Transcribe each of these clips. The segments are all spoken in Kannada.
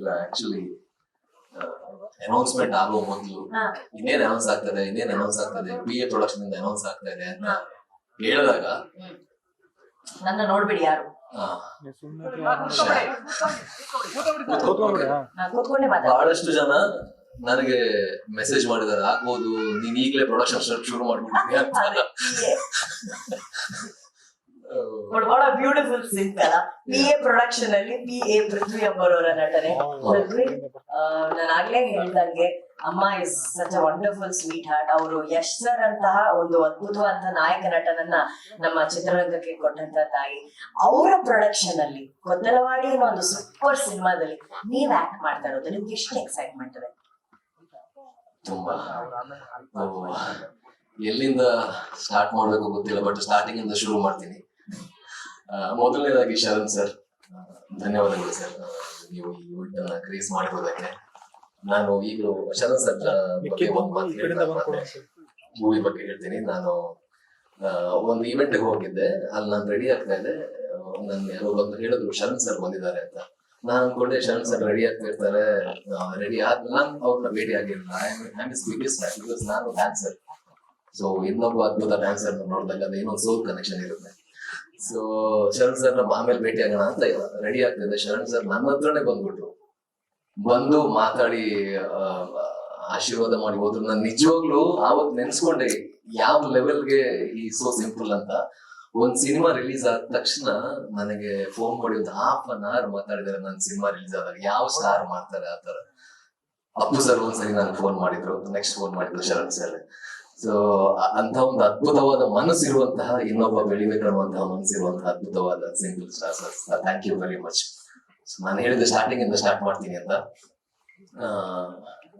ಇಲ್ಲ ಆಕ್ಚುಲಿ ಅನೌನ್ಸ್ಮೆಂಟ್ ಆಗೋ ಮೊದಲು. ಇನ್ನೇನ್ ಅನೌನ್ಸ್ ಆಗ್ತದೆ ಇನ್ನೇನ್ ಅನೌನ್ಸ್ ಆಗ್ತದೆ ಪಿ ಎ ಪ್ರೊಡಕ್ಷನ್ ಇಂದ ಅನೌನ್ಸ್ ಆಗ್ತಾ ಇದೆ ಅಂತ ಹೇಳಿದಾಗ ನನ್ನ ನೋಡ್ಬಿಡಿ ಯಾರು. ಬಹಳಷ್ಟು ಜನ ನನಗೆ ಮೆಸೇಜ್ ಮಾಡಿದಾರೆ ಆಗ್ಬೋದು ನೀನ್ ಈಗಲೇ ಪ್ರೊಡಕ್ಷನ್ ಶುರು ಮಾಡ್ಬಿಟ್ಟಿದ್ಯಾ ಅಂತ. But what a beautiful sing ಅಲ್ಲ ಪಿ ಎ ಪ್ರೊಡಕ್ಷನ್ ಅಲ್ಲಿ ಪಿ ಎ ಪೃಥ್ವಿ ಅಂಬರವರ ನಟನೆ. ನಾನು ಆಗ್ಲೇ ಹೇಳ್ದಂಗೆ ಅಮ್ಮ is such a wonderful sweetheart ಅವರು ಯಶ್ ಸರ್ ಅಂತಹ ಒಂದು ಅದ್ಭುತವಾದಂತಹ ನಾಯಕ ನಟನನ್ನ ನಮ್ಮ ಚಿತ್ರರಂಗಕ್ಕೆ ಕೊಟ್ಟಂತ ತಾಯಿ. ಅವರ ಪ್ರೊಡಕ್ಷನ್ ಅಲ್ಲಿ ಕೊತ್ತಲವಾಡಿ ಅನ್ನೋ ಒಂದು ಸೂಪರ್ ಸಿನಿಮಾದಲ್ಲಿ ನೀವ್ ಆಕ್ಟ್ ಮಾಡ್ತಾ ಇರೋದು. ನಿಮ್ಗೆ ಎಷ್ಟು ಎಕ್ಸೈಟ್ಮೆಂಟ್ ಇದೆ? ತುಂಬಾ. ಎಲ್ಲಿಂದ ಸ್ಟಾರ್ಟ್ ಮಾಡ್ಬೇಕು ಗೊತ್ತಿಲ್ಲ ಬಟ್ ಸ್ಟಾರ್ಟಿಂಗ್ ಇಂದ ಶುರು ಮಾಡ್ತೀನಿ. ಮೊದಲನೇದಾಗಿ ಶರಣ್ ಸರ್ ಧನ್ಯವಾದಗಳು ಸರ್. ನೀವು ಈ ಈವೆಂಟ್ ಅನ್ನ ಕ್ರೇಸ್ ಮಾಡಿರೋದಕ್ಕೆ ನಾನು ಈಗಲೂ ಶರಣ್ ಸರ್ ಬಗ್ಗೆ ಒಂದು ಮಾತು ಮೂವಿ ಬಗ್ಗೆ ಹೇಳ್ತೀನಿ. ನಾನು ಒಂದು ಇವೆಂಟ್ ಹೋಗಿದ್ದೆ. ಅಲ್ಲಿ ನಾನು ರೆಡಿ ಆಗ್ತಾ ಇದ್ದೆ. ನನ್ನ ಯಾರೋ ಬಂದು ಹೇಳಿದ್ರು ಶರಣ್ ಸರ್ ಬಂದಿದ್ದಾರೆ ಅಂತ. ನಾನು ಅನ್ಕೊಂಡೆ ಶರಣ್ ಸರ್ ರೆಡಿ ಆಗ್ತಾ ಇರ್ತಾರೆ. ರೆಡಿ ಆದ್ ನಾನು ಅವ್ರನ್ನ ಭೇಟಿ ಆಗಿರಲಿಲ್ಲ ಐ ಇಸ್ ಬಿಗ್ಗೆಸ್ಟ್ ಬಿಕಾಸ್ ನಾನು ಡ್ಯಾನ್ಸರ್ ಸೊ ಇನ್ನೊಬ್ಬ ಅದ್ಭುತ ಡ್ಯಾನ್ಸರ್ ನೋಡಿದಾಗ ಅದು ಇನ್ನೊಂದು ಸೋಲ್ ಕನೆಕ್ಷನ್ ಇರುತ್ತೆ. ಸೊ ಶರಣ್ ಸರ್ ನಮ್ಮ ಆಮೇಲೆ ಭೇಟಿ ಆಗೋಣ ಅಂತ ರೆಡಿ ಆಗ್ತಿದ್ದೆ ಶರಣ್ ಸರ್ ನನ್ನ ಹತ್ರನೇ ಬಂದ್ಬಿಟ್ರು. ಬಂದು ಮಾತಾಡಿ ಆಶೀರ್ವಾದ ಮಾಡಿ ಹೋದ್ರು. ನಾನು ನಿಜವಾಗ್ಲೂ ಆವತ್ ನೆನ್ಸ್ಕೊಂಡೆ ಯಾವ ಲೆವೆಲ್ಗೆ ಈ ಸೋ ಸಿಂಪಲ್ ಅಂತ. ಒಂದ್ ಸಿನಿಮಾ ರಿಲೀಸ್ ಆದ ತಕ್ಷಣ ನನಗೆ ಫೋನ್ ಮಾಡಿ ಒಂದು ಹಾಫ್ ಅನ್ ಅವರ್ ಮಾತಾಡಿದಾರೆ ನನ್ನ ಸಿನಿಮಾ ರಿಲೀಸ್ ಆದಾಗ. ಯಾವ ಸ್ಟಾರ್ ಮಾಡ್ತಾರೆ ಆತರ ತರ. ಅಪ್ಪು ಸರ್ ಒಂದ್ಸರಿ ನಾನು ಫೋನ್ ಮಾಡಿದ್ರು. ನೆಕ್ಸ್ಟ್ ಫೋನ್ ಮಾಡಿದ್ರು ಶರಣ್ ಸರ್ ಸೊ ಅಂತ ಒಂದು ಅದ್ಭುತವಾದ ಮನಸ್ಸಿರುವಂತಹ ಇನ್ನೊಬ್ಬ ಬೆಳಿಬೇಕು ಮನಸ್ಸು ಮನಸ್ಸಿರುವಂತಹ ಅದ್ಭುತವಾದ single star thank you very much ನಾನು ಹೇಳಿದ ಸ್ಟಾರ್ಟಿಂಗ್ ಇಂದ ಸ್ಟಾರ್ಟ್ ಮಾಡ್ತೀನಿ ಅಂತ.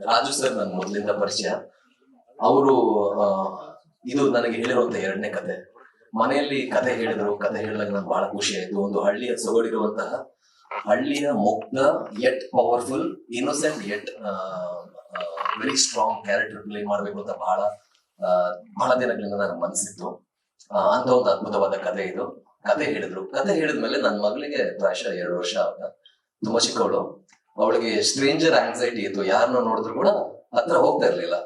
ರಾಜು ಸರ್ ನನ್ನ ಮೊದಲಿಂದ ಪರಿಚಯ. ಅವರು ಇದು ನನಗೆ ಹೇಳಿರುವಂತ ಎರಡನೇ ಕತೆ. ಮನೆಯಲ್ಲಿ ಕತೆ ಹೇಳಿದ್ರು. ಕತೆ ಹೇಳಿದಾಗ ನಂಗೆ ಬಹಳ ಖುಷಿ ಆಯ್ತು. ಒಂದು ಹಳ್ಳಿಯ ಸೊಗಡಿರುವಂತಹ ಹಳ್ಳಿಯ ಮುಗ್ಧ yet powerful innocent yet very strong character play ಮಾಡ್ಬೇಕು ಅಂತ ಬಹಳ ಬಹಳ ದಿನಗಳಿಂದ ನನ್ನ ಮನಸ್ಸಿತ್ತು. ಅಂತ ಒಂದು ಅದ್ಭುತವಾದ ಕತೆ ಇದು. ಕತೆ ಹೇಳಿದ್ರು. ಕತೆ ಹೇಳಿದ್ಮೇಲೆ ನನ್ನ ಮಗಳಿಗೆ ಪ್ರಾಯಶಃ ಎರಡು ವರ್ಷ ಆಗ ತುಂಬಾ ಚಿಕ್ಕವಳು. ಅವಳಿಗೆ ಸ್ಟ್ರೇಂಜರ್ ಆಂಗ್ಸೈಟಿ ಇತ್ತು. ಯಾರನ್ನ ನೋಡಿದ್ರು ಕೂಡ ಹತ್ರ ಹೋಗ್ತಾ ಇರ್ಲಿಲ್ಲ.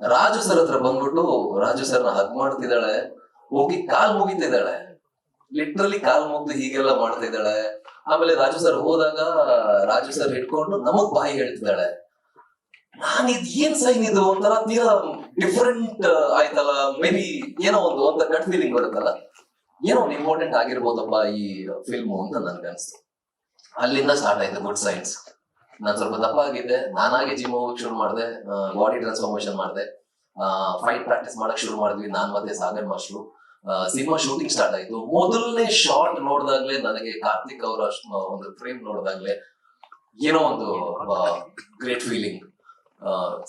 ರಾಜು ಸರ್ ಹತ್ರ ಬಂದ್ಬಿಟ್ಟು ರಾಜು ಸರ್ನ ಹಗ್ ಮಾಡ್ತಿದ್ದಾಳೆ. ಹೋಗಿ ಕಾಲ್ ಮುಗಿತಿದ್ದಾಳೆ ಲಿಟ್ರಲಿ ಕಾಲ್ ಮುಗ್ದು ಹೀಗೆಲ್ಲ ಮಾಡ್ತಾ ಇದ್ದಾಳೆ. ಆಮೇಲೆ ರಾಜು ಸರ್ ಹೋದಾಗ ರಾಜು ಸರ್ ಇಟ್ಕೊಂಡು ನಮಗ್ ಬಾಯಿ ಹೇಳ್ತಿದ್ದಾಳೆ. ನಾನ್ ಇದ್ ಏನ್ ಸೈನ್ ಇದು? ಒಂಥರ ತೀರಾ ಡಿಫ್ರೆಂಟ್ ಆಯ್ತಲ್ಲ ಮೇ ಬಿ ಏನೋ ಒಂದು ಅಂತ ಗಟ್ ಫೀಲಿಂಗ್ ಬರುತ್ತಲ್ಲ. ಏನೋ ಒಂದು ಇಂಪಾರ್ಟೆಂಟ್ ಆಗಿರ್ಬೋದಪ್ಪ ಈ ಫಿಲ್ಮು ಅಂತ ನನ್ಗೆ ಅನ್ಸ್ತು. ಅಲ್ಲಿಂದ ಸ್ಟಾರ್ಟ್ ಆಯ್ತು ಗುಡ್ ಸೈನ್ಸ್ ನಾನ್ ಸ್ವಲ್ಪ ದಪ್ಪ ಆಗಿದ್ದೆ ನಾನಾಗೆ ಜಿಮ್ ಹೋಗಕ್ ಶುರು ಮಾಡಿದೆ ಬಾಡಿ ಟ್ರಾನ್ಸ್ಫಾರ್ಮೇಶನ್ ಮಾಡಿದೆ. ಫೈಟ್ ಪ್ರಾಕ್ಟೀಸ್ ಮಾಡಕ್ ಶುರು ಮಾಡಿದ್ವಿ, ನಾನ್ ಮತ್ತೆ Sagar master. Cinema shooting start ಆಯ್ತು. ಮೊದಲನೇ ಶಾರ್ಟ್ ನೋಡಿದಾಗ್ಲೇ ನನಗೆ ಕಾರ್ತಿಕ್ ಅವರ ಒಂದು ಫ್ರೇಮ್ ನೋಡಿದಾಗ್ಲೇ ಏನೋ ಒಂದು ಗ್ರೇಟ್ ಫೀಲಿಂಗ್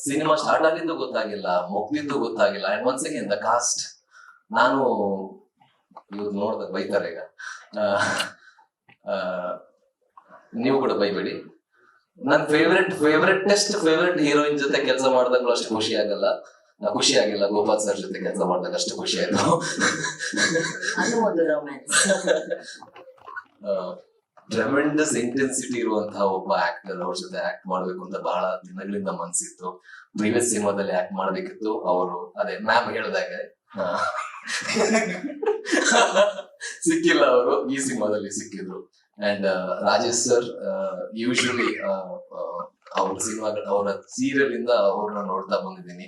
ಸಿನಿಮಾ ಸ್ಟಾರ್ಟ್ ಆಗಿದ್ದು ಗೊತ್ತಾಗಿಲ್ಲ ಮುಗ್ದಿದ್ದು ಗೊತ್ತಾಗಿಲ್ಲ. And once again the cast ನಾನು ಇವ್ರು ನೋಡ್ದಾಗ ಬೈತಾರೆ ಈಗ. ನೀವು ಕೂಡ ಬೈಬೇಡಿ. ನನ್ favourite favourite next favourite heroine ಜೊತೆ ಕೆಲಸ ಮಾಡಿದಾಗಲೂ ಅಷ್ಟು ಖುಷಿ ಆಗಲ್ಲ. ನಾ ಖುಷಿ ಆಗಿಲ್ಲ ಗೋಪಾಲ್ ಸರ್ ಜೊತೆ ಕೆಲಸ ಮಾಡಿದಾಗ ಅಷ್ಟು ಖುಷಿ ಆಯ್ತು. ಟ್ರೆಮೆಂಡಸ್ ಇಂಟೆನ್ಸಿಟಿ ಇರುವಂತಹ ಒಬ್ಬ ಆಕ್ಟರ್ ಅವ್ರ ಜೊತೆ ಆಕ್ಟ್ ಮಾಡ್ಬೇಕು ಅಂತ ಬಹಳ ದಿನಗಳಿಂದ ಮನ್ಸಿತ್ತು. ಪ್ರೀವಿಯಸ್ ಸಿನಿಮಾದಲ್ಲಿ ಆಕ್ಟ್ ಮಾಡ್ಬೇಕಿತ್ತು ಅವರು. ಅದೇ ಮ್ಯಾಮ್ ಹೇಳಿದಾಗ. ಸಿಕ್ಕಿಲ್ಲ ಅವರು. ಈ ಸಿನಿಮಾದಲ್ಲಿ ಸಿಕ್ಕಿದ್ರು. ಅಂಡ್ ರಾಜೇಶ್ ಸರ್ ಯೂಶಲಿ ಅವ್ರ ಸಿನಿಮಾಗಳ, ಅವರ ಸೀರಿಯಲ್ ಇಂದ ಅವ್ರನ್ನ ನೋಡ್ತಾ ಬಂದಿದ್ದೀನಿ.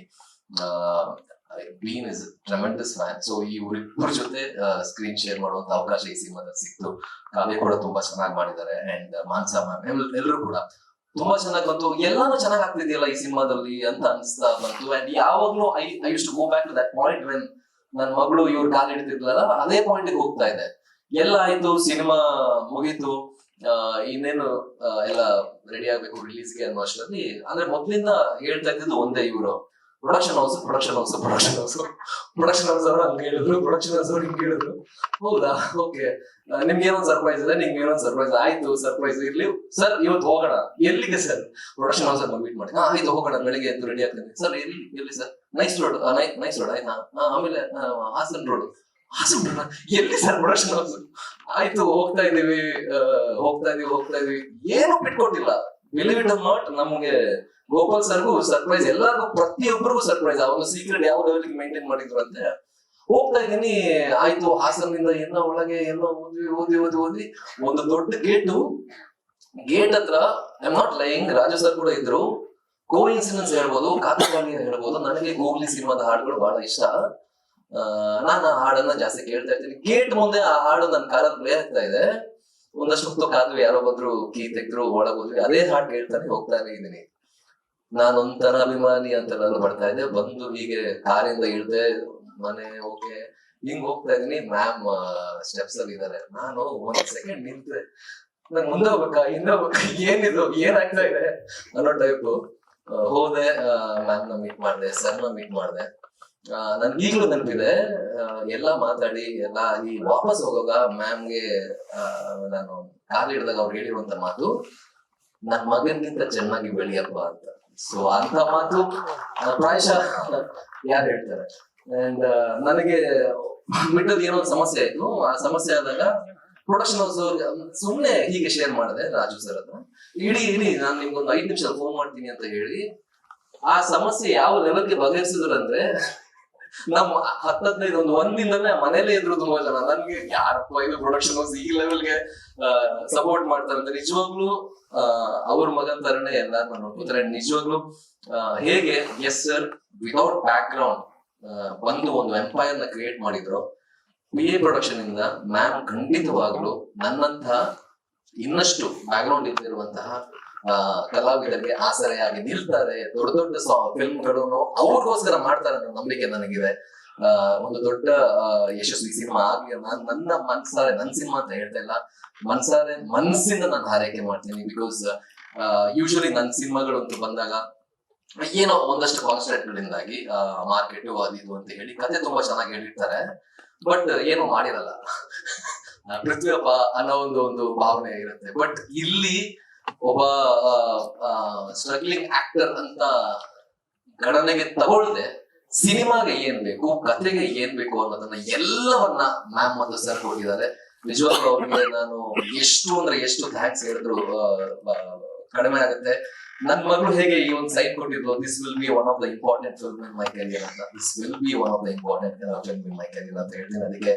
Been is tremendous man so ಈ ಇವ್ರಿಬ್ಬರ ಜೊತೆ ಸ್ಕ್ರೀನ್ ಶೇರ್ ಮಾಡುವಂತ ಅವಕಾಶ ಈ ಸಿನಿಮಾದಲ್ಲಿ ಸಿಕ್ತು. ಕಾವ್ಯ ಕೂಡ ತುಂಬಾ ಚೆನ್ನಾಗಿ ಮಾಡಿದ್ದಾರೆ ಅಂಡ್ ಮಾನ್ಸಾ ಮ್ಯಾಮ್ ಎಲ್ಲರೂ ಕೂಡ. ತುಂಬಾ ಚೆನ್ನಾಗಿ ಬಂತು. ಎಲ್ಲಾನು ಚೆನ್ನಾಗಿ ಆಗ್ತಿದೆಯಲ್ಲ ಈ ಸಿನಿಮಾದಲ್ಲಿ ಅಂತ ಅನ್ಸ್ತಾ ಬಂತು. ಅಂಡ್ ಯಾವಾಗ್ಲೂ I I used go back to that point when ನನ್ನ ಮಗಳು ಇವ್ರ ಕಾಲ್ ಹಿಡಿತಿದ್ಲಲ್ಲ, ಅದೇ ಪಾಯಿಂಟ್ ಹೋಗ್ತಾ ಇದೆ. ಎಲ್ಲ ಆಯ್ತು, ಸಿನಿಮಾ ಮುಗೀತು. ಇನ್ನೇನು ಎಲ್ಲ ರೆಡಿ ಆಗ್ಬೇಕು ರಿಲೀಸ್ಗೆ ಅನ್ನೋ ಅಷ್ಟರಲ್ಲಿ. ಅಂದ್ರೆ ಮೊದ್ಲಿಂದ ಹೇಳ್ತಾ ಇದ್ದಿದ್ದು ಒಂದೇ ಇವರು. Production house production house production house production house ಅವರು ಹಂಗೆ ಹೇಳಿದ್ರು ಪ್ರೊಡಕ್ಷನ್ ಹೌಸ್ ಅವ್ರು ಹಿಂಗೆ ಹೇಳಿದ್ರು. ಹೌದಾ? ಓಕೆ ನಿಮ್ಗೆ ಏನೊಂದು ಸರ್ಪ್ರೈಸ್ ಇದೆ ನಿಮ್ಗೆ ಏನೊಂದು ಸರ್ಪ್ರೈಸ್ ಆಯ್ತು ಸರ್ಪ್ರೈಸ್ ಇರ್ಲಿ. ಸರ್ ಇವತ್ತು ಹೋಗೋಣ. ಎಲ್ಲಿಗೆ ಸರ್ ಪ್ರೊಡಕ್ಷನ್ ಹೌಸ್ ಅಲ್ಲಿ ಮೀಟ್ ಮಾಡಿ. ಆಯ್ತು ಹೋಗೋಣ, ಬೆಳಿಗ್ಗೆ ಎದ್ದು ರೆಡಿ ಆಗ್ತೀನಿ ಸರ್ ಎಲ್ಲಿ ಎಲ್ಲಿ sir nice road nice road ಆಯ್ತಾ? ಆಮೇಲೆ ಹಾಸನ್ ರೋಡ್ ಹಾಸನ್ ಎಲ್ಲಿ ಸರ್ ಪ್ರೊಡಕ್ಷನ್ ಹೌಸ್ ಆಯ್ತು, ಹೋಗ್ತಾ ಇದೀವಿ. ಹೋಗ್ತಾ ಇದೀವಿ ಹೋಗ್ತಾ ಇದೀವಿ. ಏನು ಬಿಟ್ಕೊಟ್ಟಿಲ್ಲ. ಬಿಲೀವ್ ನಾಟ್ ನಮ್ಗೆ ಗೋಪಾಲ್ ಸರ್ಗೂ ಸರ್ಪ್ರೈಸ್ ಎಲ್ಲರಿಗೂ ಪ್ರತಿಯೊಬ್ಬರಿಗೂ ಸರ್ಪ್ರೈಸ್ ಅವನು ಸೀಕ್ರೆಟ್ ಯಾವ ಲೆವೆಲ್ಗೆ ಮೇಂಟೈನ್ ಮಾಡಿದ್ರು ಅಂತ ಹೋಗ್ತಾ ಇದೀನಿ ಆಯ್ತು ಹಾಸನಿಂದ ಎಲ್ಲ ಒಳಗೆ ಎಲ್ಲ ಓದ್ವಿ ಓದಿ ಓದಿ ಓದಿ ಒಂದು ದೊಡ್ಡ ಗೇಟು ಗೇಟ್ ಹತ್ರ I not lying Raju sir ಕೂಡ ಇದ್ರು. ಕೋ ಇನ್ಸಿಡೆನ್ಸ್ ಹೇಳ್ಬೋದು ಕಾಕವಾಣಿ ಹೇಳ್ಬೋದು. ನನಗೆ ಗೂಗ್ಲಿ ಸಿನಿಮಾದ ಹಾಡುಗಳು ಬಹಳ ಇಷ್ಟ. ಆ, ನಾನು ಆ ಹಾಡನ್ನ ಜಾಸ್ತಿ ಕೇಳ್ತಾ ಇರ್ತೀನಿ. ಗೇಟ್ ಮುಂದೆ ಆ ಹಾಡು ನನ್ನ ಕಾಲಲ್ಲಿ ಪ್ಲೇ ಆಗ್ತಾ ಇದೆ. ಒಂದಷ್ಟು ಹೊತ್ತು ಕಾದ್ವಿ ಯಾರೋ ಬಂದ್ರು ಕೀ ತೆಗ್ದ್ರು ಒಳಗೋದ್ವಿ ಅದೇ ಹಾಡ್ ಕೇಳ್ತಾನೆ ಹೋಗ್ತಾನೆ ಇದ್ದೀನಿ. ನಾನೊಂಥರ ಅಭಿಮಾನಿ ಅಂತ ನಾನು ಬರ್ತಾ ಇದ್ದೆ. ಬಂದು ಹೀಗೆ ಕಾರಿಂದ ಇಳ್ದೆ ಮನೆ ಓಕೆ ಹಿಂಗ್ ಹೋಗ್ತಾ ಇದೀನಿ ಮ್ಯಾಮ್ ಸ್ಟೆಪ್ಸ್ ಅಲ್ಲಿ ಇದಾರೆ. ನಾನು ಒಂದ್ ಸೆಕೆಂಡ್ ನಿಂತೆ ನನ್ ಮುಂದೆ ಹೋಗ್ಬೇಕಾ, ಹಿಂದೆ ಹೋಗ್ಬೇಕಾ, ಏನಿದು, ಏನಾಗ್ತಾ ಇದೆ ಅನ್ನೋ ಟೈಪ್ ಹೋದೆ ಮ್ಯಾಮ್ನ ಮೀಟ್ ಮಾಡಿದೆ ಸರ್ನ ಮೀಟ್ ಮಾಡಿದೆ. ನನ್ಗೆ ಈಗಲೂ ನೆನಪಿದೆ ಎಲ್ಲ ಮಾತಾಡಿ, ಎಲ್ಲ ಈ ವಾಪಸ್ ಹೋಗುವಾಗ ಮ್ಯಾಮ್ಗೆ ನಾನು ಕಾಲ್ ಹಿಡಿದಾಗ ಅವ್ರು ಹೇಳಿರುವಂತ ಮಾತು, ನನ್ ಮಗನಿಗಿಂತ ಚೆನ್ನಾಗಿ ಬೆಳೆಯಪ್ಪ ಅಂತ. ಸೊ ಅಂತ ಮಾತು ಪ್ರಾಯಶ ಯಾರು ಹೇಳ್ತಾರೆ? ಅಂಡ್ ನನಗೆ ಮಿಟ್ಟದ್ ಏನೋ ಒಂದು ಸಮಸ್ಯೆ ಆಯ್ತು. ಆ ಸಮಸ್ಯೆ ಆದಾಗ ಪ್ರೊಡಕ್ಷನ್ ಹೌಸ್ ಸುಮ್ನೆ ಹೀಗೆ ಶೇರ್ ಮಾಡಿದೆ ರಾಜು ಸರ್ ಹತ್ರ. ಇಡೀ ಇಡೀ, ನಾನು ನಿಮ್ಗೊಂದು ಐದು ನಿಮಿಷ ಫೋನ್ ಮಾಡ್ತೀನಿ ಅಂತ ಹೇಳಿ, ಆ ಸಮಸ್ಯೆ ಯಾವ ಲೆವೆಲ್ಗೆ ಬಗೆಹರಿಸಿದ್ರು ಅಂದ್ರೆ ನಮ್ಮ ಹತ್ತು ಹದಿನೈದು ಒಂದು ಒಂದಿಂದನೇ ಮನೇಲೆ ಇದ್ರು ತುಂಬಾ ಜನ ನನ್ಗೆ ಯಾರಪ್ಪ ಇದು ಪ್ರೊಡಕ್ಷನ್ ಹೌಸ್ ಈ ಲೆವೆಲ್ಗೆ ಸಪೋರ್ಟ್ ಮಾಡ್ತಾರೆ ಅಂತ ನಿಜವಾಗ್ಲೂ ಅವ್ರ ಮಗನ ತರನೇ ಎಲ್ಲಾರು ನೋಡ್ಕೋತಾರೆ ನಿಜವಾಗ್ಲೂ ಹೇಗೆ yes sir without background ಬಂದು ಒಂದು ಎಂಪೈರ್ನ ಕ್ರಿಯೇಟ್ ಮಾಡಿದ್ರು ಬಿ ಎ ಪ್ರೊಡಕ್ಷನ್ ಇಂದ ಮ್ಯಾಮ್ ಖಂಡಿತವಾಗ್ಲೂ ನನ್ನಂತ ಇನ್ನಷ್ಟು ಬ್ಯಾಕ್ ಗ್ರೌಂಡ್ ಇದ್ದಿರುವಂತಹ ಆ, ಕಲಾವಿದರಿಗೆ ಆಸರೆಯಾಗಿ ನಿಲ್ತಾರೆ. ದೊಡ್ಡ ದೊಡ್ಡ ಫಿಲ್ಮ್ಗಳನ್ನು ಅವ್ರಿಗೋಸ್ಕರ ಮಾಡ್ತಾರೆ ಅನ್ನೋ ನಂಬಿಕೆ ನನಗಿದೆ. ಒಂದು ದೊಡ್ಡ ಯಶಸ್ವಿ ಸಿನಿಮಾ ಆಗ್ಲಿ ನಾನು ನನ್ನ ಮನ್ಸಾರೆ, ನನ್ ಸಿನಿಮಾ ಅಂತ ಹೇಳ್ತಾ ಇಲ್ಲ. ಮನ್ಸಾರೆ, ಮನ್ಸಿಂದ ನಾನು ಹಾರೈಕೆ ಮಾಡ್ತೀನಿ ಬಿಕಾಸ್ ಯೂಶಲಿ ನನ್ನ ಸಿನಿಮಾಗಳು ಅಂತ ಬಂದಾಗ ಏನೋ ಒಂದಷ್ಟು ಕಾನ್ಸೆಪ್ಟ್ ಗಳಿಂದಾಗಿ ಮಾರ್ಕೆಟ್ ಅದು ಅಂತ ಹೇಳಿ ಕತೆ ತುಂಬಾ ಚೆನ್ನಾಗಿ ಹೇಳಿರ್ತಾರೆ. ಬಟ್ ಏನು ಮಾಡಿರಲ್ಲ. ಪೃಥ್ವಿಯಪ್ಪ ಅನ್ನೋ ಒಂದು ಒಂದು ಭಾವನೆ ಇರುತ್ತೆ. ಬಟ್ ಇಲ್ಲಿ ಒಬ್ಬ ಸ್ಟ್ರಗ್ಲಿಂಗ್ ಆಕ್ಟರ್ ಅಂತ ಗಣನೆಗೆ ತಗೊಳ್ದೆ ಸಿನಿಮಾಗೆ ಏನ್ ಬೇಕು, ಕಥೆಗೆ ಏನ್ ಬೇಕು ಅನ್ನೋದನ್ನ ಎಲ್ಲವನ್ನ ಮ್ಯಾಮ್ ಮತ್ತು ಸರ್ ಕೊಟ್ಟಿದ್ದಾರೆ. ನಿಜವಾಗ್ಲೂ ಅವ್ರಿಗೆ ನಾನು ಎಷ್ಟು ಅಂದ್ರೆ ಎಷ್ಟು ಥ್ಯಾಂಕ್ಸ್ ಹೇಳಿದ್ರು ಕಡಿಮೆ ಆಗುತ್ತೆ. ನನ್ ಮಗಳು ಹೇಗೆ ಈ ಒಂದು ಸೈನ್ ಕೊಟ್ಟಿದ್ರು this will be one of the important film in my career ಅಂತ. This will be one of the important film in my career ಅಂತ ಹೇಳ್ತೀನಿ. ಅದಕ್ಕೆ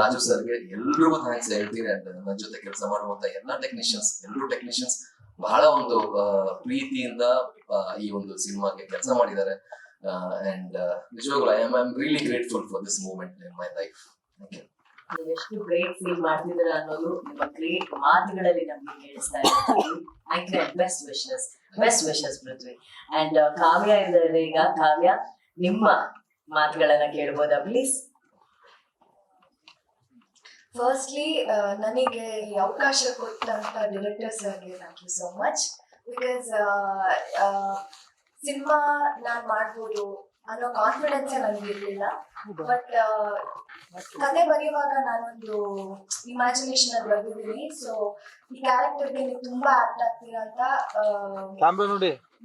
ರಾಜು ಸರ್ಗೆ ಎಲ್ರಿಗೂ ಥ್ಯಾಂಕ್ಸ್ ಹೇಳ್ತೀನಿ. ಅಂತ ನನ್ನ ಜೊತೆ ಕೆಲಸ ಮಾಡುವಂತ ಎಲ್ಲಾ ಟೆಕ್ನಿಷಿಯನ್ಸ್ ಎಲ್ಲರೂ ಟೆಕ್ನಿಷಿಯನ್ಸ್ ಬಹಳ ಒಂದು ಪ್ರೀತಿಯಿಂದ ಈ ಒಂದು ಸಿನಿಮಾಗೆ ಕೆಲಸ ಮಾಡಿದ್ದಾರೆ. ಅಂಡ್ ನಿಜವಾಗ್ಲೂ I am I am really grateful for this moment in my life ಎಷ್ಟು ಗ್ರೇಟ್ ಫೀಲ್ ಮಾಡ್ತಿದ್ದೀರಾ ಅನ್ನೋದು ನಿಮ್ಮ ಗ್ರೇಟ್ ಮಾತುಗಳಲ್ಲಿ ನಮ್ಗೆ ಕೇಳಿಸ್ತಾ ಇದೆ. Best wishes best wishes Prithvi and Kavya ಇದ್ದಾರೆ ಈಗ ಕಾವ್ಯ, ನಿಮ್ಮ ಮಾತುಗಳನ್ನ ಕೇಳ್ಬೋದಾ ಪ್ಲೀಸ್ ಫಸ್ಟ್ಲಿ ನನಗೆ ಈ ಅವಕಾಶ ಕೊಟ್ಟಂತ ಡಿರೆಕ್ಟರ್ಸ್ ಸರ್ಗೆ thank you so much because cinema ನಾನು ಮಾಡ್ಬೋದು ಅನ್ನೋ ಕಾನ್ಫಿಡೆನ್ಸ್ ನನಗೆ ಇರಲಿಲ್ಲ. ಬಟ್ ಕತೆ ಬರೆಯುವಾಗ ನಾನೊಂದು ಇಮ್ಯಾಜಿನೇಷನ್ ಅಲ್ಲಿ ಬರೆದಿದ್ದೀನಿ ಸೊ ಈ ಕ್ಯಾರೆಕ್ಟರ್ಗೆ ನೀವು ತುಂಬಾ ಆಕ್ಟ್ ಆಗ್ತೀರಾ ಅಂತ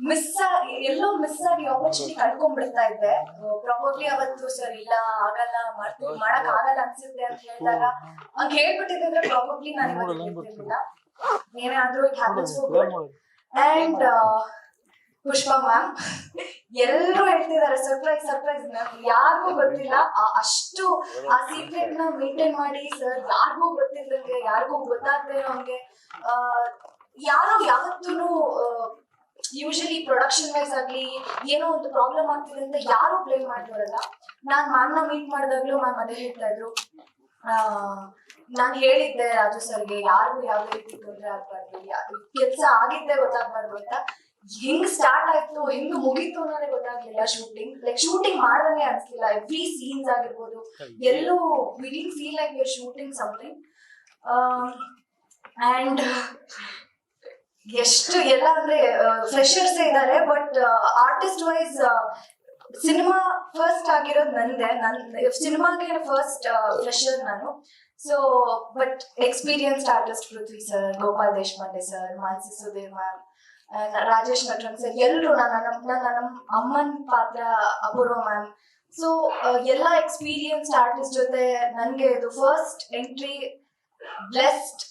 ಮಿಸ್ ಆಗಿ ಎಲ್ಲೋ ಮಿಸ್ ಆಗಿ ಆಪರ್ಚುನಿಟಿ ಕಳ್ಕೊಂಡ್ಬಿಡ್ತಾ ಇದ್ದೆ. ಪ್ರಾಬಬ್ಲಿ ಅವತ್ತು ಸರ್ ಇಲ್ಲ ಆಗಲ್ಲ ಮಾಡ್ತೀವಿ ಮಾಡಕ್ ಆಗಲ್ಲ ಅನ್ಸುತ್ತೆ ಅಂತ ಹೇಳಿದಾಗ ಹಂಗ್ ಹೇಳ್ಬಿಟ್ಟಿದ್ರೆ ಪ್ರಾಬಬ್ಲಿ ನಾನು ಇವತ್ತು ಇರ್ತಿರ್ಲಿಲ್ಲ ಏನೇ ಆದ್ರೂ it happens for good and Pushpa ma'am ಎಲ್ಲರೂ ಹೇಳ್ತಿದ್ದಾರೆ ಸರ್ಪ್ರೈಸ್ ಸರ್ಪ್ರೈಸ್ ಯಾರಿಗೂ ಗೊತ್ತಿಲ್ಲ. ಅಷ್ಟು ಆ ಸೀಕ್ರೆಟ್ನ ಮೇಂಟೈನ್ ಮಾಡಿ ಸರ್ ಯಾರಿಗೂ ಗೊತ್ತಿಲ್ಲದಂಗೆ ಯಾರಿಗೂ ಗೊತ್ತಾಗ್ದೇ ಆ, ಯಾರು ಯಾವತ್ತೂ ಯೂಶಲಿ ಪ್ರೊಡಕ್ಷನ್ ವೈಸ್ ಆಗ್ಲಿ ಏನೋ ಒಂದು ಪ್ರಾಬ್ಲಮ್ ಆಗ್ತಿದೆ ಅಂತ ಯಾರು ಬ್ಲೇಮ್ ಮಾಡಿರೋಲ್ಲ ನಾನ್ ಮ್ಯಾಮ್ನ ಮೀಟ್ ಮಾಡಿದಾಗ್ಲೂ ಮ್ಯಾಮ್ ಅದೇ ಹೇಳ್ತಾ ಇದ್ರು. ನಾನು ಹೇಳಿದ್ದೆ ರಾಜು ಸರ್ಗೆ ಯಾರಿಗೂ ಯಾವ ರೀತಿ ತೊಂದರೆ ಆಗ್ಬಾರ್ದು ಕೆಲಸ ಆಗಿದ್ದೆ ಗೊತ್ತಾಗ್ಬಾರ್ದು ಅಂತ. ಹೆಂಗ್ ಸ್ಟಾರ್ಟ್ ಆಯ್ತು ಹೆಂಗ್ ಮುಗೀತು ಅನ್ನೋದೇ ಗೊತ್ತಾಗ್ಲಿಲ್ಲ. ಶೂಟಿಂಗ್ ಲೈಕ್ ಶೂಟಿಂಗ್ ಮಾಡ್ದಂಗೆ ಅನ್ಸ್ಲಿಲ್ಲ. ಎವ್ರಿ ಸೀನ್ಸ್ ಆಗಿರ್ಬೋದು ಎಲ್ಲೂ we didn't feel like we shooting something and ಎಷ್ಟು ಎಲ್ಲ ಅಂದ್ರೆ ಫ್ರೆಶರ್ಸ್ ಇದ್ದಾರೆ but artist wise cinema first ಆಗಿರೋದು ನಂದೆ. ನನ್ ಸಿನಿಮಾಗೆ ಫಸ್ಟ್ ಫ್ರೆಶರ್ ನಾನು. So but experienced artist Prithvi sir Gopal Deshpande sir Mansi Sudhir ma'am Rajesh Nataran sir ಎಲ್ಲರೂ ನನ್ನ ನನ್ನ ನಮ್ಮ ಅಮ್ಮನ ಪಾತ್ರ ಅಪೂರ್ವ ಮ್ಯಾಮ್. ಸೊ ಎಲ್ಲ ಎಕ್ಸ್ಪೀರಿಯನ್ಸ್ಡ್ ಆರ್ಟಿಸ್ಟ್ ಜೊತೆ ನನಗೆ ಇದು ಫಸ್ಟ್ ಎಂಟ್ರಿ ಬ್ಲೆಸ್ಡ್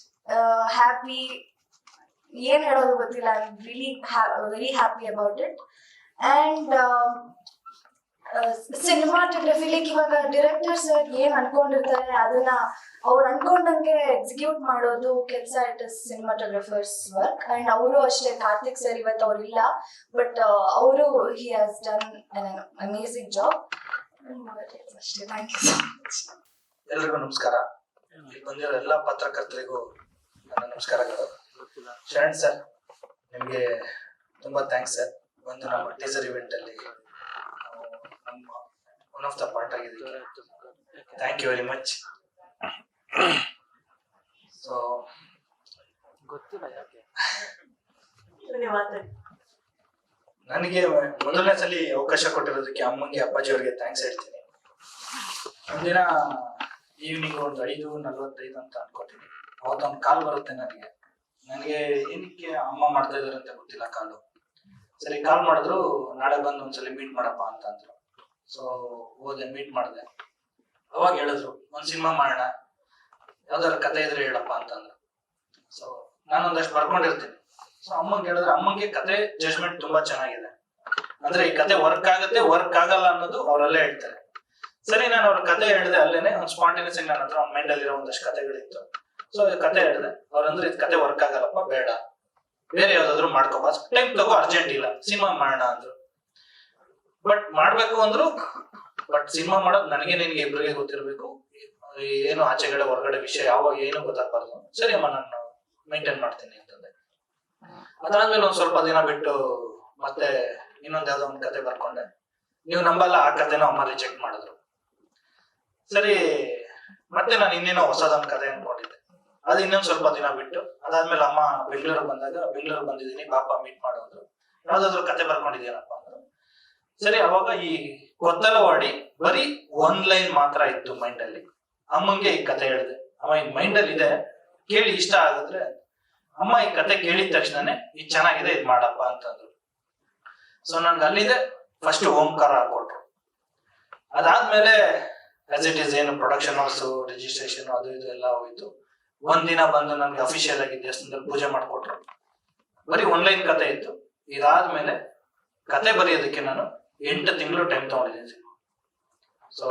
ಹ್ಯಾಪಿ ಏನ್ ಹೇಳೋದು ಗೊತ್ತಿಲ್ಲ. I really very happy about it and like ಇವಾಗ ಡಿರೆಕ್ಟರ್ಸ್ ಏನ್ ಅನ್ಕೊಂಡಿರ್ತಾರೆ ಅದನ್ನ ಅವ್ರು ಅನ್ಕೊಂಡಂಗೆ ಎಕ್ಸಿಕ್ಯೂಟ್ ಮಾಡೋದು ಕೆಲಸ ಇಟ್ ಸಿನಿಮಾಟೋಗ್ರಫರ್ಸ್ ವರ್ಕ್ ಅಂಡ್ ಅವರು ಅಷ್ಟೇ, ಕಾರ್ತಿಕ್ ಸರ್ ಇವತ್ತು ಅವ್ರು ಇಲ್ಲ ಬಟ್ ಅವರು he has done amazing job ಅಷ್ಟೇ. ಥ್ಯಾಂಕ್ ಯು ಸೊ ಮಚ್ ಎಲ್ರಿಗೂ ನಮಸ್ಕಾರ. ಬಂದಿರೋ ಎಲ್ಲ ಪತ್ರಕರ್ತರಿಗೂ ನನ್ನ ನಮಸ್ಕಾರಗಳು ಶರಣ್ ಸರ್ ನಿಮಗೆ ತುಂಬಾ ಥ್ಯಾಂಕ್ಸ್ ಸರ್ ಒಂದು ನಮ್ಮ ಟೀಸರ್ ಇವೆಂಟ್ ಅಲ್ಲಿ ನಮ್ಮ ಒನ್ ಆಫ್ ದ ಪಾರ್ಟ್ ಆಗಿದೆ thank you very much so ಗೊತ್ತಿಲ್ಲ ಯಾಕೆ? ನನಗೆ ಮೊದಲನೇ ಸಲ ಅವಕಾಶ ಕೊಟ್ಟಿರೋದಕ್ಕೆ ಅಮ್ಮಂಗೆ ಅಪ್ಪಾಜಿ ಅವರಿಗೆ ಥ್ಯಾಂಕ್ಸ್ ಹೇಳ್ತೀನಿ. ಒಂದಿನ ಈವ್ನಿಂಗ್ ಒಂದು ಐದು ನಲ್ವತ್ತೈದು ಅಂತ ಅನ್ಕೋತೀನಿ. ಅವತ್ತೊಂದು ಕಾಲ್ ಬರುತ್ತೆ ನನಗೆ. ನನಗೆ ಏನಕ್ಕೆ ಅಮ್ಮ ಮಾಡ್ತಾ ಇದಾರೆ ಅಂತ ಗೊತ್ತಿಲ್ಲ ಕಾಲು ಸರಿ ಕಾಲ್ ಮಾಡಿದ್ರು ನಾಳೆ ಬಂದು ಒಂದ್ಸಲಿ ಮೀಟ್ ಮಾಡಪ್ಪ ಅಂತ ಅಂದ್ರು ಸೊ ಹೋದೆ ಮೀಟ್ ಮಾಡಿದೆ. ಅವಾಗ ಹೇಳಿದ್ರು, ಒಂದ್ ಸಿನಿಮಾ ಮಾಡೋಣ. ಯಾವ್ದಾದ್ರು ಕತೆ ಇದ್ರೆ ಹೇಳಪ್ಪ ಅಂತಂದ್ರು. ಸೊ ನಾನು ಒಂದಷ್ಟು ಬರ್ಕೊಂಡಿರ್ತೀನಿ. ಸೊ ಅಮ್ಮಂಗೆ ಹೇಳಿದ್ರೆ, ಅಮ್ಮಂಗೆ ಕತೆ ಜಜ್ಮೆಂಟ್ ತುಂಬಾ ಚೆನ್ನಾಗಿದೆ. ಅಂದ್ರೆ ಈ ಕತೆ ವರ್ಕ್ ಆಗುತ್ತೆ ವರ್ಕ್ ಆಗಲ್ಲ ಅನ್ನೋದು ಅವರಲ್ಲೇ ಹೇಳ್ತಾರೆ. ಸರಿ, ನಾನು ಅವ್ರ ಕತೆ ಹೇಳಿದೆ, ಅಲ್ಲೇನೆ ಒಂದು ಸ್ಪಾಂಟೇನಿಯಸ್ ನನ್ನ ಹತ್ರ ಮೈಂಡ್ ಅಲ್ಲಿರೋ ಒಂದಷ್ಟು ಕತೆಗಳಿತ್ತು ಸೊ ಕತೆ ಹೇಳಿದೆ ಅವ್ರಂದ್ರೆ ಇದು ಕತೆ ವರ್ಕ್ ಆಗಲ್ಲಪ್ಪ, ಬೇಡ. ಬೇರೆ ಯಾವ್ದಾದ್ರು ಮಾಡ್ಕೋಬಾ ಟೈಮ್ ತಗೋ ಅರ್ಜೆಂಟ್ ಇಲ್ಲ. ಸಿನಿಮಾ ಮಾಡೋಣ ಅಂದ್ರು. ಬಟ್ ಮಾಡ್ಬೇಕು ಅಂದ್ರು ಬಟ್ ಸಿನಿಮಾ ಮಾಡೋದು ನನಗೆ ನಿನ್ಗೆ ಇಬ್ಬರಿಗೆ ಗೊತ್ತಿರ್ಬೇಕು. ಏನು ಆಚೆಗಡೆ ಹೊರಗಡೆ ವಿಷಯ ಯಾವಾಗ ಏನು ಗೊತ್ತಾಗ್ಬಾರ್ದು. ಸರಿ ಅಮ್ಮ, ನಾನು ಮೇಂಟೈನ್ ಮಾಡ್ತೀನಿ ಅಂತಂದೆ. ಅದಾದ್ಮೇಲೆ ಒಂದ್ ಸ್ವಲ್ಪ ದಿನ ಬಿಟ್ಟು ಮತ್ತೆ ಇನ್ನೊಂದ್ ಯಾವ್ದೋ ಒಂದ್ ಕತೆ ಬರ್ಕೊಂಡೆ. ನೀವು ನಂಬಲ್ಲ, ಆ ಕತೆನ ಅಮ್ಮ ರಿಜೆಕ್ಟ್ ಮಾಡಿದ್ರು. ಸರಿ, ಮತ್ತೆ ನಾನು ಇನ್ನೇನೋ ಹೊಸದೊಂದ್ ಕತೆ ಅನ್ಕೊಂಡಿದ್ದೆ. ಅದು ಇನ್ನೊಂದ್ ಸ್ವಲ್ಪ ದಿನ ಬಿಟ್ಟು, ಅದಾದ್ಮೇಲೆ ಅಮ್ಮ ಬೆಂಗಳೂರು ಬಂದಾಗ ಬೆಂಗಳೂರು ಬಂದಿದ್ದೀನಿ ಪಾಪ ಮೀಟ್ ಮಾಡೋದು ಯಾವ್ದಾದ್ರು ಕತೆ ಬರ್ಕೊಂಡಿದ್ದೀನಪ್ಪ ಅಂದ್ರು ಸರಿ, ಅವಾಗ ಈ ಕೊತ್ತಲವಾಡಿ ಬರೀ ಒನ್ ಲೈನ್ ಮಾತ್ರ ಇತ್ತು ಮೈಂಡ್ ಅಲ್ಲಿ. ಅಮ್ಮಂಗೆ ಈ ಕತೆ ಹೇಳಿದೆ. ಅಮ್ಮ, ಈ ಮೈಂಡ್ ಅಲ್ಲಿ ಇದೆ. ಕೇಳಿ ಇಷ್ಟ ಆಗಿದ್ರೆ, ಅಮ್ಮ ಈ ಕತೆ ಕೇಳಿದ ತಕ್ಷಣನೇ ಇದು ಚೆನ್ನಾಗಿದೆ, ಇದು ಮಾಡಪ್ಪ ಅಂತಂದ್ರು. ಸೊ ನನ್ಗೆ ಅಲ್ಲಿದೆ ಫಸ್ಟ್ ಓಂಕಾರ ಹಾಕೊಟ್ರು. ಅದಾದ್ಮೇಲೆ ಆಸ್ ಇಟ್ ಇಸ್ ಏನು ಪ್ರೊಡಕ್ಷನ್ ಹೌಸ್ ರಿಜಿಸ್ಟ್ರೇಷನ್ ಅದು ಇದು ಎಲ್ಲ ಹೋಯ್ತು. ಒಂದಿನ ಬಂದು ನನ್ಗೆ ಅಫಿಷಿಯಲ್ ಆಗಿ ದೇವಸ್ಥಾನದಲ್ಲಿ ಪೂಜೆ ಮಾಡ್ಕೊಟ್ರು. ಬರೀ ಆನ್ಲೈನ್ ಕತೆ ಇತ್ತು. ಇದಾದ್ಮೇಲೆ ಕತೆ ಬರೆಯೋದಕ್ಕೆ ನಾನು ಎಂಟು ತಿಂಗಳು ಟೈಮ್ ತಗೊಂಡಿದ್ದೀನಿ ಸೊ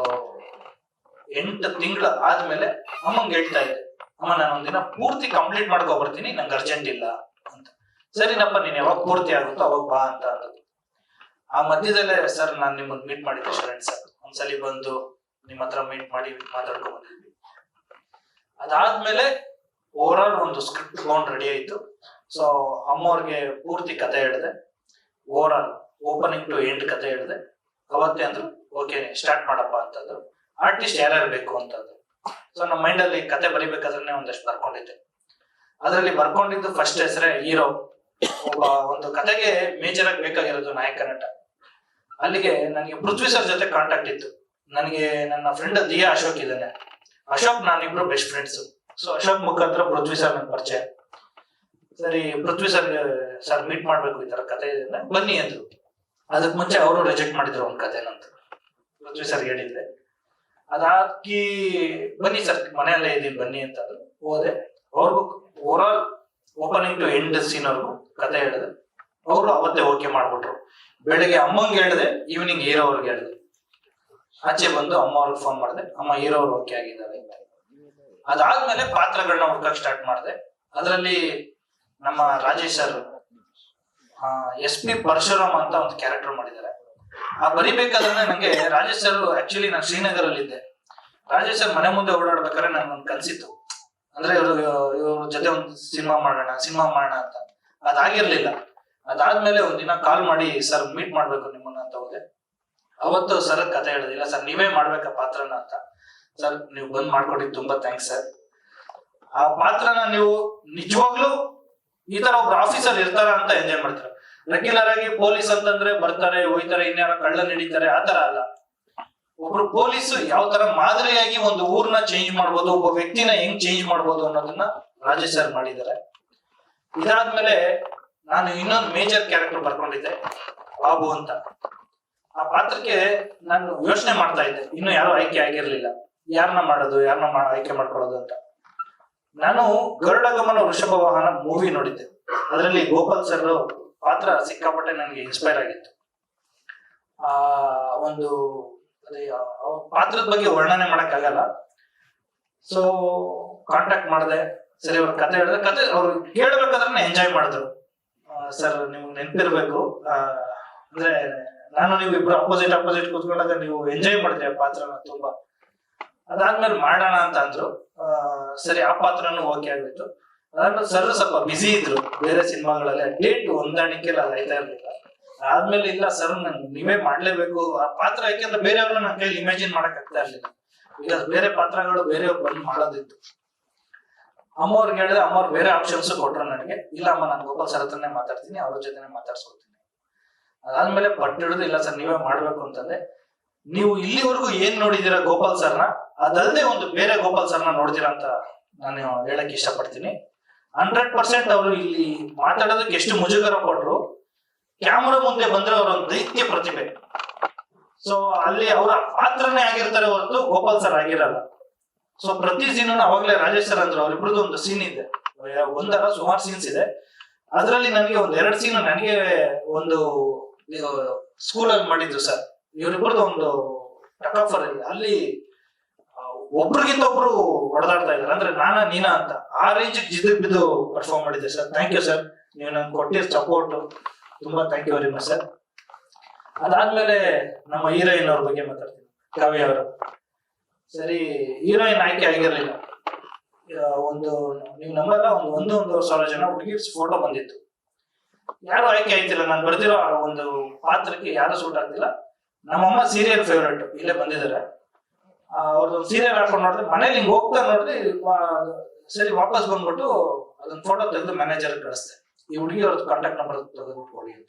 ಎಂಟು ತಿಂಗಳು ಆದ್ಮೇಲೆ ಅಮ್ಮಂಗೆ ಹೇಳ್ತಾ ಇದ್ದೆ, ಅಮ್ಮ, ನಾನು ಒಂದಿನ ಪೂರ್ತಿ ಕಂಪ್ಲೀಟ್ ಮಾಡ್ಕೊ ಬರ್ತೀನಿ, ನಂಗೆ ಅರ್ಜೆಂಟ್ ಇಲ್ಲ ಅಂತ. ಸರಿನಪ್ಪ, ನೀನ್ ಯಾವಾಗ ಪೂರ್ತಿ ಆಗುತ್ತೋ ಅವಾಗ ಬಾ ಅಂತ ಆ ಮಧ್ಯದಲ್ಲೇ, ಸರ್, ನಾನು ನಿಮ್ಮನ್ನ ಮೀಟ್ ಮಾಡಿದ್ದೆ ಸರ್. ಒಂದ್ಸಲಿ ಬಂದು ನಿಮ್ಮ ಹತ್ರ ಮೀಟ್ ಮಾಡಿ ಮಾತಾಡ್ಕೊಂಡ್ ಬಂದಿದ್ವಿ ಅದಾದ್ಮೇಲೆ ಓವರ್ ಆಲ್ ಒಂದು ಸ್ಕ್ರಿಪ್ಟ್ ತಗೊಂಡ್ ರೆಡಿ ಆಯ್ತು. ಸೊ ಅಮ್ಮವ್ರಿಗೆ ಪೂರ್ತಿ ಕತೆ ಹೇಳಿದೆ. Over all opening to end ಕತೆ ಹೇಳಿದೆ. ಅವತ್ತೇ ಅಂದ್ರು ಓಕೆ ಸ್ಟಾರ್ಟ್ ಮಾಡಪ್ಪ ಅಂತಂದ್ರು. ಆರ್ಟಿಸ್ಟ್ ಯಾರ್ಯಾರು ಬೇಕು ಅಂತಂದ್ರು. ಸೊ ನಮ್ಮ ಮೈಂಡ್ ಅಲ್ಲಿ ಕತೆ ಬರಿಬೇಕಾದ್ರೆ ಒಂದಷ್ಟು ಬರ್ಕೊಂಡಿದ್ದೆ. ಅದರಲ್ಲಿ ಬರ್ಕೊಂಡಿದ್ದು ಫಸ್ಟ್ ಹೆಸರೇ ಹೀರೋ. ಒಬ್ಬ ಒಂದು ಕತೆಗೆ ಮೇಜರ್ ಆಗಿ ಬೇಕಾಗಿರೋದು ನಾಯಕ ನಟ. ಅಲ್ಲಿಗೆ ನನಗೆ ಪೃಥ್ವಿ ಸರ್ ಜೊತೆ ಕಾಂಟ್ಯಾಕ್ಟ್ ಇತ್ತು. ನನಗೆ ನನ್ನ ಫ್ರೆಂಡ್ ದಿಯಾ ಅಶೋಕ್ ಇದ್ದಾನೆ. ಅಶೋಕ್ ನಾನಿಬ್ರು ಬೆಸ್ಟ್ ಫ್ರೆಂಡ್ಸ್ ಸೊ ಅಶೋಕ್ ಮುಖಾಂತರ ಪೃಥ್ವಿ ಸರ್ ನನ್ ಪರಿಚಯ. ಸರಿ, ಪೃಥ್ವಿ ಸರ್ ಸರ್ ಮೀಟ್ ಮಾಡ್ಬೇಕು ಈ ತರ ಕತೆ ಬನ್ನಿ ಅಂದ್ರು. ಅದಕ್ ಮುಂಚೆ ಅವರು ರಿಜೆಕ್ಟ್ ಮಾಡಿದ್ರು ಒಂದು ಕತೆ ನಂತರ ಪೃಥ್ವಿ ಸರ್ ಹೇಳಿದ್ರೆ ಅದಾಕಿ ಬನ್ನಿ ಸರ್ ಮನೆಯಲ್ಲೇ ಇದೀನಿ, ಬನ್ನಿ ಅಂತಂದ್ರು. ಹೋದೆ. ಅವ್ರಿಗೂ overall opening to end scene ಕಥೆ ಕತೆ ಹೇಳಿದೆ. ಅವರು ಅವತ್ತೇ ಓಕೆ ಮಾಡ್ಬಿಟ್ರು. ಬೆಳಿಗ್ಗೆ ಅಮ್ಮಂಗೆ ಹೇಳಿದೆ ಈವ್ನಿಂಗ್ ಹೀರೋ ಅವ್ರಿಗೆ ಹೇಳಿದೆ. ಆಚೆ ಬಂದು ಅಮ್ಮ ಅವ್ರಿಗೆ ಫೋನ್ ಮಾಡಿದೆ, ಅಮ್ಮ, ಹೀರೋ ಅವ್ರು ಓಕೆ ಆಗಿದ್ದಾರೆ. ಅದಾದ್ಮೇಲೆ ಪಾತ್ರಗಳನ್ನ ಹುಡ್ಕಕ್ ಸ್ಟಾರ್ಟ್ ಮಾಡಿದೆ. ಅದರಲ್ಲಿ ನಮ್ಮ Rajesh sir S P Parashuram ಅಂತ ಒಂದು ಕ್ಯಾರೆಕ್ಟರ್ ಮಾಡಿದ್ದಾರೆ. ಆ ಬರಿಬೇಕಾದ್ರೆ ನಂಗೆ ರಾಜೇಶ್ ಸರ್ ಆಕ್ಚುಲಿ ನಾನು ಶ್ರೀನಗರ್ ಅಲ್ಲಿ ಇದ್ದೆ ರಾಜೇಶ್ ಸರ್ ಮನೆ ಮುಂದೆ ಓಡಾಡ್ಬೇಕಾದ್ರೆ ನನ್ಗೊಂದು ಕನ್ಸಿತ್ತು. ಅಂದ್ರೆ ಇವರು ಇವ್ರ ಜೊತೆ ಒಂದು ಸಿನಿಮಾ ಮಾಡೋಣ ಸಿನಿಮಾ ಮಾಡೋಣ ಅಂತ. ಅದಾಗಿರ್ಲಿಲ್ಲ. ಅದಾದ್ಮೇಲೆ ಒಂದಿನ ಕಾಲ್ ಮಾಡಿ ಸರ್ ಮೀಟ್ ಮಾಡ್ಬೇಕು ನಿಮ್ಮನ್ನ ಅಂತ ಹೋದೆ. ಅವತ್ತು ಸರ್ ಕತೆ ಹೇಳಿದಿಲ್ಲ ಸರ್ ನೀವೇ ಮಾಡ್ಬೇಕ ಪಾತ್ರನ ಅಂತ. ಸರ್ ನೀವು ಬಂದ್ ಮಾಡ್ಕೊಟ್ಟಿದ್ದು ತುಂಬಾ ಥ್ಯಾಂಕ್ಸ್ ಸರ್ ಆ ಪಾತ್ರನ ನೀವು ನಿಜವಾಗ್ಲೂ ಈ ತರ ಒಬ್ರು ಆಫೀಸರ್ ಇರ್ತಾರ ಅಂತ ಎಂಜಾಯ್ ಮಾಡ್ತಾರೆ. ರೆಗ್ಯುಲರ್ ಆಗಿ ಪೊಲೀಸ್ ಅಂತಂದ್ರೆ ಬರ್ತಾರೆ ಹೋಯ್ತಾರೆ ಇನ್ಯಾರ ಕಳ್ಳ ನಡೀತಾರೆ ಆತರ ಅಲ್ಲ. ಒಬ್ರು ಪೊಲೀಸ್ ಯಾವ ತರ ಮಾದರಿಯಾಗಿ ಒಂದು ಊರ್ನ ಚೇಂಜ್ ಮಾಡ್ಬೋದು, ಒಬ್ಬ ವ್ಯಕ್ತಿನ ಹೆಂಗ್ ಚೇಂಜ್ ಮಾಡ್ಬೋದು ಅನ್ನೋದನ್ನ ರಾಜೇಶ್ ಸರ್ ಮಾಡಿದ್ದಾರೆ. ಇದಾದ್ಮೇಲೆ ನಾನು ಇನ್ನೊಂದು ಮೇಜರ್ ಕ್ಯಾರೆಕ್ಟರ್ ಬರ್ಕೊಂಡಿದ್ದೆ, ಬಾಬು ಅಂತ. ಆ ಪಾತ್ರಕ್ಕೆ ನಾನು ಯೋಚನೆ ಮಾಡ್ತಾ ಇದ್ದೆ, ಇನ್ನು ಯಾರು ಆಯ್ಕೆ ಆಗಿರ್ಲಿಲ್ಲ. ಯಾರನ್ನ ಮಾಡೋದು ಯಾರನ್ನ ಆಯ್ಕೆ ಮಾಡ್ಕೊಳ್ಳೋದು ಅಂತ. ನಾನು ಗರುಡ ಗಮನ ವೃಷಭ ವಾಹನ ಮೂವಿ ನೋಡಿದ್ದೆ. ಅದರಲ್ಲಿ ಗೋಪಾಲ್ ಸರ್ ಪಾತ್ರ ಸಿಕ್ಕಾಪಟ್ಟೆ ನನಗೆ ಇನ್ಸ್ಪೈರ್ ಆಗಿತ್ತು. ಆ, ಒಂದು, ಅದೇ ಅವ್ರ ಪಾತ್ರದ ಬಗ್ಗೆ ವರ್ಣನೆ ಮಾಡಕ್ಕಾಗಲ್ಲ. ಸೊ ಕಾಂಟ್ಯಾಕ್ಟ್ ಮಾಡಿದೆ, ಸರಿ, ಅವ್ರ ಕತೆ ಹೇಳಿದ್ರೆ. ಕತೆ, ಅವ್ರು ಕೇಳಬೇಕಾದ್ರೆ ಎಂಜಾಯ್ ಮಾಡಿದ್ರು. ಸರ್, ನೀವು ನೆನ್ಪಿರ್ಬೇಕು. ಅಂದ್ರೆ, ನಾನು ನೀವು ಇಬ್ರು ಅಪೋಸಿಟ್ ಅಪೋಸಿಟ್ ಕೂತ್ಕೊಂಡಾಗ ನೀವು ಎಂಜಾಯ್ ಮಾಡಿದ್ರಿ ಆ ಪಾತ್ರನ ತುಂಬಾ. ಅದಾದ್ಮೇಲೆ ಮಾಡೋಣ ಅಂತ ಅಂದ್ರು. ಸರಿ, ಆ ಪಾತ್ರನೂ ಓಕೆ ಆಗಿತ್ತು. ಅದಾದ್ಮೇಲೆ ಸರ್ ಸ್ವಲ್ಪ ಬಿಸಿ ಇದ್ರು, ಬೇರೆ ಸಿನಿಮಾಗಳಲ್ಲಿ. ಡೇಟ್ ಹೊಂದಾಣಿಕೆ ಆಯ್ತಾ ಇರ್ಲಿಲ್ಲ. ಆದ್ಮೇಲೆ ಇಲ್ಲ ಸರ್ ನಂಗೆ ನೀವೇ ಮಾಡ್ಲೇಬೇಕು. ಆ ಪಾತ್ರ ಯಾಕೆಂದ್ರೆ ಬೇರೆಯವ್ರನ್ನ ನನ್ನ ಕೈಲಿ ಇಮ್ಯಾಜಿನ್ ಮಾಡಕ್ ಆಗ್ತಾ ಇರ್ಲಿಲ್ಲ. ಈಗ ಬೇರೆ ಪಾತ್ರಗಳು ಬೇರೆಯವ್ರು ಬಂದು ಮಾಡೋದಿತ್ತು. ಅಮ್ಮವ್ರಿಗೆ ಹೇಳಿದ್ರೆ ಅಮ್ಮವ್ರು ಬೇರೆ ಆಪ್ಷನ್ಸ್ ಕೊಟ್ರು ನನಗೆ. ಇಲ್ಲ ಅಮ್ಮ, ನಾನು ಗೋಪಾಲ್ ಸರ್ ಹತ್ರನೇ ಮಾತಾಡ್ತೀನಿ, ಅವ್ರ ಜೊತೆನೆ ಮಾತಾಡ್ಸ್ಕೊಳ್ತೀನಿ ಅದಾದ್ಮೇಲೆ ಪಟ್ಟು ಹಿಡಿದು ಇಲ್ಲ ಸರ್ ನೀವೇ ಮಾಡ್ಬೇಕು ಅಂತಂದ್ರೆ, ನೀವು ಇಲ್ಲಿವರೆಗೂ ಏನ್ ನೋಡಿದೀರಾ ಗೋಪಾಲ್ ಸರ್ನ ಅದಲ್ಲದೆ ಒಂದು ಬೇರೆ ಗೋಪಾಲ್ ಸರ್ನ ನೋಡಿದಿರ ಅಂತ ನಾನು ಹೇಳಕ್ ಇಷ್ಟಪಡ್ತೀನಿ. ಹಂಡ್ರೆಡ್ ಪರ್ಸೆಂಟ್ ಅವರು ಇಲ್ಲಿ ಮಾತಾಡೋದಕ್ಕೆ ಎಷ್ಟು ಮುಜುಗರ ಪಟ್ರು ಕ್ಯಾಮರಾ ಮುಂದೆ ಬಂದ್ರೆ ಅವರ ದೈತ್ಯ ಪ್ರತಿಭೆ. ಸೊ ಅಲ್ಲಿ ಅವರ ಪಾತ್ರನೇ ಆಗಿರ್ತಾರೆ ಹೊರತು ಗೋಪಾಲ್ ಸರ್ ಆಗಿರಲ್ಲ. ಸೊ ಪ್ರತಿ ಸೀನ್ ಅವಾಗಲೇ ರಾಜೇಶ್ ಸರ್ ಅಂದ್ರೆ, ಅವ್ರಿಬ್ರದ್ದು ಒಂದು ಸೀನ್ ಇದೆ. ಒಂದರ ಸುಮಾರು ಸೀನ್ಸ್ ಇದೆ. ಅದರಲ್ಲಿ ನನಗೆ ಒಂದ್ ಎರಡು ಸೀನ್ ನನಗೆ ಒಂದು ಸ್ಕೂಲಲ್ಲಿ ಮಾಡಿದ್ರು ಸರ್ ಇವರಿಬ್ಬರದ್ದು ಒಂದು ಟಕಾಫರ್ ಅಲ್ಲಿ ಒಬ್ರಿಗಿಂತ ಒಬ್ರು ಹೊಡೆದಾಡ್ತಾ ಇದ್ದಾರೆ ಅಂದ್ರೆ ನಾನ ನೀನಾ ಅಂತ. ಆ ರೇಂಜ್ ಜಿದ್ದು ಬಿದ್ದು ಪರ್ಫಾರ್ಮ್ ಮಾಡಿದೆ ಸರ್. Thank you sir. ನೀವು ನನ್ಗೆ ಕೊಟ್ಟಿರೋ ಸಪೋರ್ಟ್ ತುಂಬಾ thank you very much sir. ಅದಾದ್ಮೇಲೆ ನಮ್ಮ ಹೀರೋಯಿನ್ ಅವ್ರ ಬಗ್ಗೆ ಮಾತಾಡ್ತೀನಿ. ಕಾವ್ಯ ಅವರು. ಸರಿ, ಹೀರೋಯಿನ್ ಆಯ್ಕೆ ಆಗಿರಲಿಲ್ಲ. ಒಂದು ನೀವು ನಮ್ಮೆಲ್ಲ ಒಂದು ಒಂದು ಒಂದೂವರೆ ಸಾವಿರ ಜನ ಹುಡುಗಿ ಫೋಟೋ ಬಂದಿತ್ತು. ಯಾರು ಆಯ್ಕೆ ಆಯ್ತಿಲ್ಲ? ನಾನು ಬರ್ದಿರೋ ಆ ಒಂದು ಪಾತ್ರಕ್ಕೆ ಯಾರು ಸೂಟ್ ಆಗ್ತಿಲ್ಲ. ನಮ್ಮಮ್ಮ ಸೀರಿಯಲ್ ಫೇವ್ರೇಟ್ ಇಲ್ಲೇ ಬಂದಿದ್ದಾರೆ. ಅವ್ರದ್ದು ಸೀರಿಯಲ್ ಹಾಕೊಂಡು ನೋಡಿದ್ರೆ ಮನೇಲಿ ಹಿಂಗ್ ಹೋಗ್ತಾ ನೋಡಿದ್ರೆ ಸರಿ ವಾಪಸ್ ಬಂದ್ಬಿಟ್ಟು ಅದನ್ನ ಫೋಟೋ ತೆಗೆದು ಮ್ಯಾನೇಜರ್ ಕಳಿಸ್ದೆ. ಈ ಹುಡುಗಿ ಅವ್ರದ್ದು ಕಾಂಟ್ಯಾಕ್ಟ್ ನಂಬರ್ ತೆಗೆದ್ಬಿಟ್ಟು ಕೊಡಿ ಅಂತ.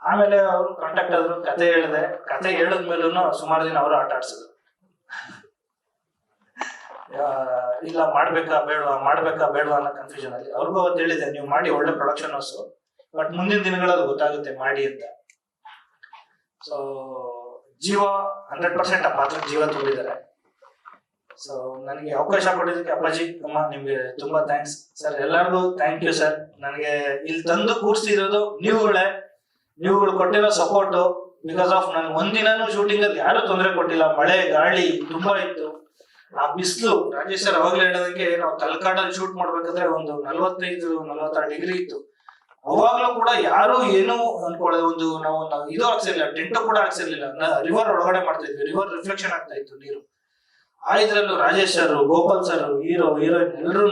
ಆಮೇಲೆ ಅವರು ಕಾಂಟ್ಯಾಕ್ಟ್ ಆದ್ರು, ಕತೆ ಹೇಳಿದೆ. ಕತೆ ಹೇಳಿದ್ಮೇಲೂ ಸುಮಾರು ದಿನ ಅವರು ಆಟ ಆಡ್ಸಿದ್ರು. ಇಲ್ಲ ಮಾಡ್ಬೇಕಾ ಬೇಡವಾ ಮಾಡ್ಬೇಕಾ ಬೇಡವಾ ಅನ್ನೋ ಕನ್ಫ್ಯೂಷನ್ ಅಲ್ಲಿ. ಅವ್ರಿಗೂ ಅವತ್ತು ಹೇಳಿದೆ, ನೀವು ಮಾಡಿ ಒಳ್ಳೆ ಪ್ರೊಡಕ್ಷನ್ ಹೌಸು ಬಟ್ ಮುಂದಿನ ದಿನಗಳಲ್ಲಿ ಗೊತ್ತಾಗುತ್ತೆ, ಮಾಡಿ ಅಂತ. ಸೊ ಜೀವ ಹಂಡ್ರೆಡ್ ಪರ್ಸೆಂಟ್ ಆ ಪಾತ್ರ ಜೀವ ತುಂಬಿದ್ದಾರೆ. ಸೊ ನನಗೆ ಅವಕಾಶ ಕೊಟ್ಟಿದ್ದಕ್ಕೆ ಅಪ್ಪಾಜಿ, ಅಮ್ಮ, ನಿಮ್ಗೆ ತುಂಬಾ ಥ್ಯಾಂಕ್ಸ್ ಸರ್ ಎಲ್ಲರಿಗೂ ಥ್ಯಾಂಕ್ ಯು ಸರ್ ನನಗೆ ಇಲ್ಲಿ ತಂದು ಕೂರಿಸಿರೋದು ನೀವುಗಳೇ. ನೀವುಗಳು ಕೊಟ್ಟಿರೋ ಸಪೋರ್ಟ್ ಬಿಕಾಸ್ ಆಫ್ ನನ್ಗೆ ಒಂದಿನೂ ಶೂಟಿಂಗ್ ಅಲ್ಲಿ ಯಾರು ತೊಂದರೆ ಕೊಟ್ಟಿಲ್ಲ. ಮಳೆ, ಗಾಳಿ ತುಂಬಾ ಇತ್ತು. ಆ ಬಿಸಿಲು, ರಾಜೇಶ್ ಸರ್ ಅವಾಗಲೇ ಹೇಳೋದಕ್ಕೆ ನಾವು ತಲಕಾಡಲ್ಲಿ ಶೂಟ್ ಮಾಡ್ಬೇಕಾದ್ರೆ ಒಂದು ನಲ್ವತ್ತೈದು, ನಲವತ್ತಾರು ಡಿಗ್ರಿ ಇತ್ತು. ಅವಾಗ್ಲೂ ಕೂಡ ಯಾರು ಏನು ಅನ್ಕೊಳ್ಳೋದು ಒಂದು ನಾವು ಇದು ಹಾಕ್ಸಿರ್ಲಿಲ್ಲ ಟೆಂಟ್ ಕೂಡ ಹಾಕ್ಸಿರ್ಲಿಲ್ಲ ರಿವರ್ ಒಳಗಡೆ ಮಾಡ್ತಾ ಇದ್ವಿ ರಿವರ್ ರಿಫ್ಲೆಕ್ಷನ್ ಆಗ್ತಾ ಇತ್ತು ನೀರು. ಆ ಇದ್ರಲ್ಲೂ Rajesh sir Gopal sir hero heroine ಎಲ್ರು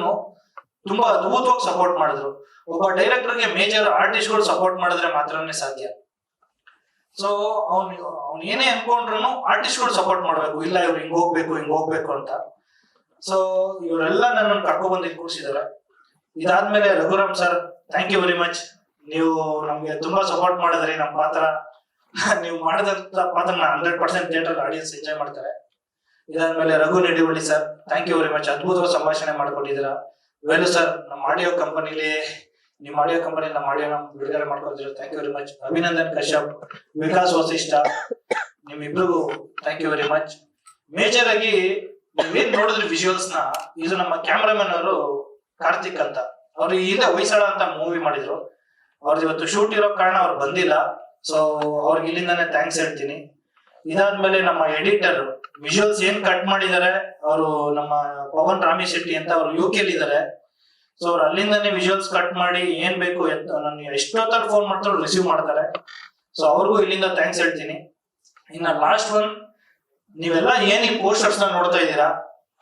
ತುಂಬಾ ಅದ್ಭುತವಾಗಿ ಸಪೋರ್ಟ್ ಮಾಡಿದ್ರು. ಒಬ್ಬ ಡೈರೆಕ್ಟರ್ಗೆ ಮೇಜರ್ ಆರ್ಟಿಸ್ಟ್ಗಳು ಸಪೋರ್ಟ್ ಮಾಡಿದ್ರೆ ಮಾತ್ರನೇ ಸಾಧ್ಯ. ಸೊ ಅವ್ನು ಅವ್ನು ಏನೇ ಅನ್ಕೊಂಡ್ರು ಆರ್ಟಿಸ್ಟ್ಗಳು ಸಪೋರ್ಟ್ ಮಾಡ್ಬೇಕು. ಇಲ್ಲ ಇವ್ರು ಹಿಂಗ್ ಹೋಗ್ಬೇಕು ಹಿಂಗ್ ಹೋಗ್ಬೇಕು ಅಂತ. ಸೊ ಇವರೆಲ್ಲ ನನ್ನನ್ನು ಕರ್ಕೊಂಡ್ ಬಂದು ಕೂರಿಸಿದಾರೆ. ಇದಾದ್ಮೇಲೆ Raghuram sir thank you very much ನೀವು ನಮ್ಗೆ ತುಂಬಾ ಸಪೋರ್ಟ್ ಮಾಡಿದ್ರಿ ನಮ್ಮ ಪಾತ್ರ. ನೀವು ಮಾಡಿದಂತ ಪಾತ್ರ hundred percent theatre audience enjoy ಮಾಡ್ತಾರೆ. ಇದಾದ್ಮೇಲೆ Raghu Nedivalli sir thank you very much ಅದ್ಭುತವಾದ ಸಂಭಾಷಣೆ ಮಾಡ್ಕೊಟ್ಟಿದ್ದೀರಾ. ವೆಲ್ ಸರ್ ನಮ್ಮ ಆಡಿಯೋ ಕಂಪನಿಲಿ ನಿಮ್ಮ ಆಡಿಯೋ ಕಂಪನಿ ನಮ್ಮ ಆಡಿಯೋನ ಬಿಡುಗಡೆ ಮಾಡ್ಕೊಂಡಿದ್ರು thank you very much Abhinandan Kashyap, Vikas Vasishta, ನಿಮ್ಮಿಬ್ರಿಗೂ thank you very much major ಆಗಿ ನೀವೇನ್ ನೋಡಿದ್ರಿ ವಿಜುವಲ್ಸ್ನ, ಇದು ನಮ್ಮ ಕ್ಯಾಮ್ರಾಮನ್ ಅವರು ಕಾರ್ತಿಕ್ ಅಂತ. ಅವ್ರು ಹಿಂದೆ ಹೊಯ್ಸಳ ಅಂತ ಮೂವಿ ಮಾಡಿದ್ರು. ಅವ್ರದ್ದು ಇವತ್ತು ಶೂಟ್ ಇರೋ ಕಾರಣ ಅವ್ರು ಬಂದಿಲ್ಲ. ಸೊ ಅವ್ರಿಗೆ ಇಲ್ಲಿಂದಾನೆ ಥ್ಯಾಂಕ್ಸ್ ಹೇಳ್ತೀನಿ. ಇದಾದ್ಮೇಲೆ ನಮ್ಮ ಎಡಿಟರ್ ವಿಜುವಲ್ಸ್ ಏನ್ ಕಟ್ ಮಾಡಿದ್ದಾರೆ, ಅವರು ನಮ್ಮ ಪವನ್ ರಾಮಿ ಶೆಟ್ಟಿ ಅಂತ ಅವ್ರು ಯು ಕೆ ಇದ್ದಾರೆ. ಸೊ ಅವ್ರು ಅಲ್ಲಿಂದಾನೆ ವಿಜುವಲ್ಸ್ ಕಟ್ ಮಾಡಿ ಏನ್ ಬೇಕು ನನ್ಗೆ ಎಷ್ಟೊತ್ತರ ಫೋನ್ ಮಾಡ್ತಾರೆ ರಿಸೀವ್ ಮಾಡ್ತಾರೆ. ಸೊ ಅವ್ರಿಗೂ ಇಲ್ಲಿಂದ ಥ್ಯಾಂಕ್ಸ್ ಹೇಳ್ತೀನಿ. ಇನ್ನ ಲಾಸ್ಟ್ ಒನ್ ನೀವೆಲ್ಲ ಏನ್ ಈ ಪೋಸ್ಟರ್ಸ್ ನೋಡ್ತಾ ಇದ್ದೀರಾ?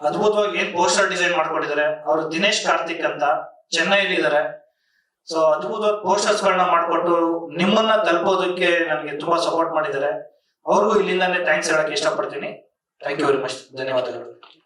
ಅದ್ಭುತವಾಗಿ ಏನ್ ಪೋಸ್ಟರ್ ಡಿಸೈನ್ ಮಾಡ್ಕೊಂಡಿದ್ದಾರೆ? ಅವರು ದಿನೇಶ್ ಕಾರ್ತಿಕ್ ಅಂತ ಚೆನ್ನೈಲಿ ಇದ್ದಾರೆ ಸೊ ಅದ್ಭುತವಾದ ಪೋಸ್ಟರ್ಸ್ ಗಳನ್ನ ಮಾಡ್ಕೊಟ್ಟು ನಿಮ್ಮನ್ನ ತಲುಪೋದಕ್ಕೆ ನನಗೆ ತುಂಬಾ ಸಪೋರ್ಟ್ ಮಾಡಿದ್ದಾರೆ. ಅವ್ರಿಗೂ ಇಲ್ಲಿಂದಾನೇ ಥ್ಯಾಂಕ್ಸ್ ಹೇಳಕ್ ಇಷ್ಟಪಡ್ತೀನಿ. ಥ್ಯಾಂಕ್ ಯು ವೆರಿ ಮಚ್ ಧನ್ಯವಾದಗಳು.